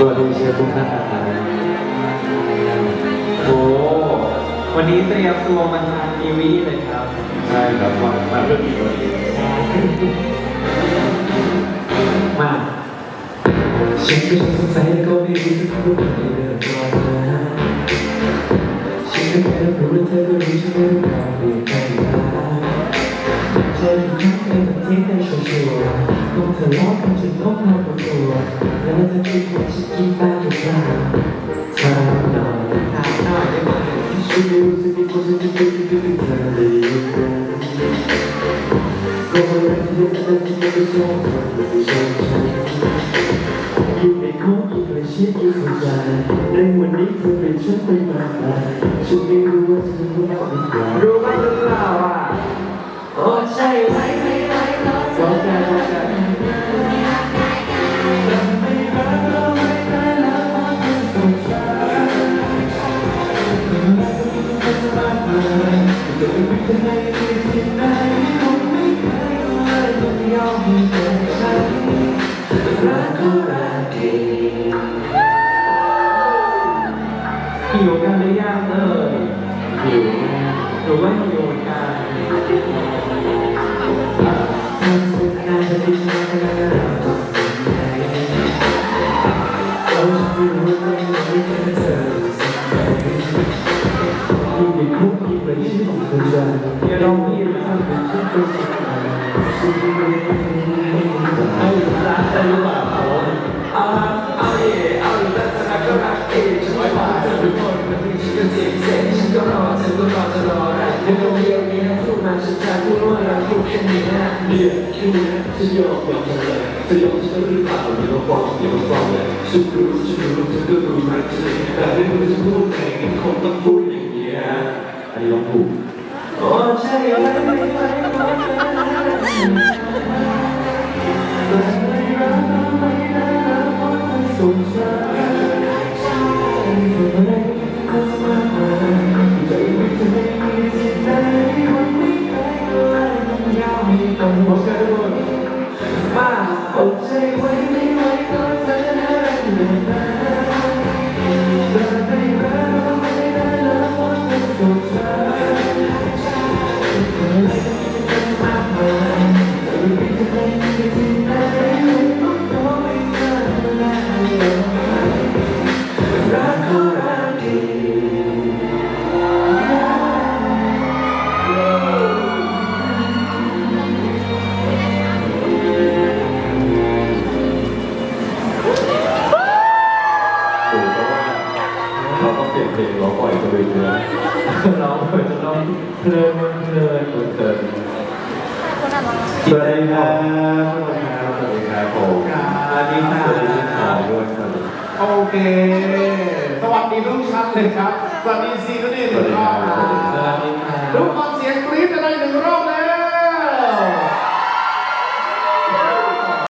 สวัสดีเชียร์ทุกท่านนะครับโอ้วันนี้เตรียมตัวมาทานกีวีเลยครับ ใช่ครับมามาเรื่องนี้วันนี้มาฉันก็ยังสงสัยและก็ไม่รู้จะพูดอะไรเรื่องก่อนนะฉันก็แค่รู้ว่าเธอก็รู้ฉันไม่รู้ข่าวเรื่องใครมา ที่ได้ชัวร์ๆต้องทะเลาะกันจนต้องมาปวดตัวแล้วเธอคิดว่าฉันคิดบ้างหรือเปล่าถามหน่อยถามหน่อยได้ไหมฉันไม่รู้จะมีคนจะจะจะจะจะเธอเลยก็ไม่รู้จะจะจะจะจะชอบเธอไม่ชอบฉันยิ่งในคุกยิ่งเลยชิดยิ่งเข้าใจในวันนี้เธอเป็นฉันไปมาฉันไม่รู้ว่าเธอรู้ว่ารู้บ้างหรือเปล่า หิวกันหรือยังเอ่ยหิวหรือว่าหิวเหมือนกันอย่าร้องพี่นะครัเป็นชุดเป็นชุดอะไรชุดที่ไม่ได้ให้รักกันหรือเปล่าครับเอาเอาเอเอาอีกแล้วจะรักกัน ฉันก็เจ็บเส้ฉันก็รอเธอก็รอจะรอแหละยังต้องเรียนนี้นะพูดมาฉันจะพูดว่าเราพูดแค่นี้นะเดียวคิดนะฉันยอมยอมเธอเลยจะยอมฉันหรือเปล่าอย่ามาฟ้องอย่ามาฟ้องเลยฉันรู้ฉันรู้เธอก็รู้รักฉันแต่ไม่รู้จะพูด 原。 เราก็เปลี่ยนเพลงเราปล่อยจะเป็นเนื้อเราเปิดจะต้องเพลินมันเพลินเพิ่มเติมสวัสดีครับสวัสดีครับผมสวัสดีค่ะสวัสดีทุกท่านด้วยครับโอเค สวัสดีทุกท่านเลยครับ สวัสดีซีก็ดีสวัสดีครับ